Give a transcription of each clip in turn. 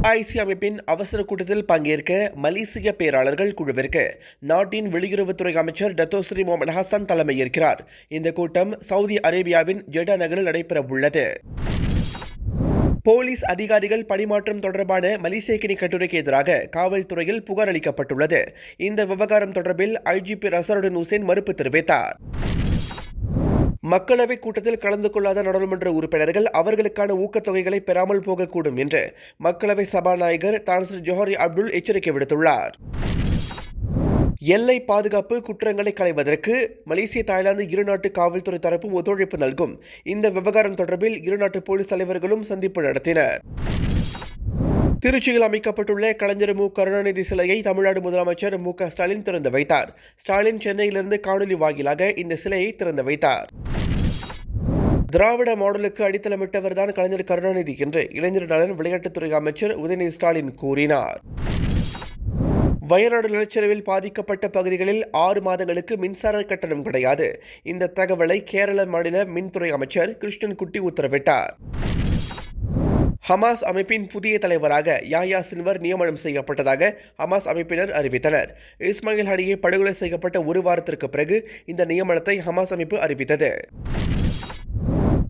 யுஐசி அமைப்பின் அவசர கூட்டத்தில் பங்கேற்க மலேசிய பேராளர்கள் குழுவிற்கு நாட்டின் வெளியுறவுத்துறை அமைச்சர் டத்தோஸ்ரீ முகமது ஹசன் தலைமையேற்கிறார். இந்த கூட்டம் சவுதி அரேபியாவின் ஜெடா நகரில் நடைபெற உள்ளது போலீஸ் அதிகாரிகள் பணிமாற்றம் தொடர்பான மலிசேக்கினி கட்டுரைக்கு எதிராக காவல்துறையில் புகார் அளிக்கப்பட்டுள்ளது. இந்த விவகாரம் தொடர்பில் ஐஜிபி ரசருடன் ஹுசேன் மறுப்பு தெரிவித்தார். மக்களவை கூட்டத்தில் கலந்து கொள்ளாத நாடாளுமன்ற உறுப்பினர்கள் அவர்களுக்கான ஊக்கத்தொகைகளை பெறாமல் போகக்கூடும் என்று மக்களவை சபாநாயகர் தான்சர் ஜோஹரி அப்துல் எச்சரிக்கை விடுத்துள்ளார். எல்லை பாதுகாப்பு குற்றங்களை களைவதற்கு மலேசிய தாய்லாந்து இருநாட்டு காவல்துறை தரப்பும் ஒத்துழைப்பு நல்கும். இந்த விவகாரம் தொடர்பில் இருநாட்டு போலீஸ் தலைவர்களும் சந்திப்பு நடத்தினர். திருச்சியில் அமைக்கப்பட்டுள்ள கலைஞர் மு. கருணாநிதி சிலையை தமிழ்நாடு முதலமைச்சர் மு. க. ஸ்டாலின் திறந்து வைத்தார். ஸ்டாலின் சென்னையிலிருந்து காணொலி வாயிலாக இந்த சிலையை திறந்து வைத்தார். திராவிட மாடலுக்கு அடித்தளமிட்டவர்தான் கலைஞர் கருணாநிதி என்று இளைஞர் நலன் விளையாட்டுத்துறை அமைச்சர் உதயநிதி ஸ்டாலின் கூறினார். வயநாடு நிலச்சரிவில் பாதிக்கப்பட்ட பகுதிகளில் ஆறு மாதங்களுக்கு மின்சார கட்டணம் கிடையாது. இந்த தகவலை கேரள மாநில மின்துறை அமைச்சர் கிருஷ்ணன் குட்டி உத்தரவிட்டார். ஹமாஸ் அமைப்பின் புதிய தலைவராக யாயா சின்வர் நியமனம் செய்யப்பட்டதாக ஹமாஸ் அமைப்பினர் அறிவித்தனர். இஸ்மாயில் ஹனியை படுகொலை செய்யப்பட்ட ஒரு வாரத்திற்கு பிறகு இந்த நியமனத்தை ஹமாஸ் அமைப்பு அறிவித்தது.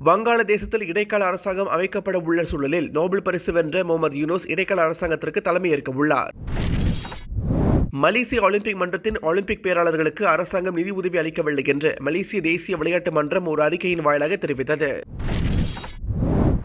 வங்காளதேசத்தில் இடைக்கால அரசாங்கம் அமைக்கப்பட உள்ள சூழலில் நோபல் பரிசு வென்ற முகமது யூனூஸ் இடைக்கால அரசாங்கத்திற்கு தலைமையேற்க உள்ளார். மலேசிய ஒலிம்பிக் மன்றத்தின் ஒலிம்பிக் பேராளர்களுக்கு அரசாங்கம் நிதி உதவி அளிக்கவில்லை என்று மலேசிய தேசிய விளையாட்டு மன்றம் ஒரு அறிக்கையின் வாயிலாக தெரிவித்தது.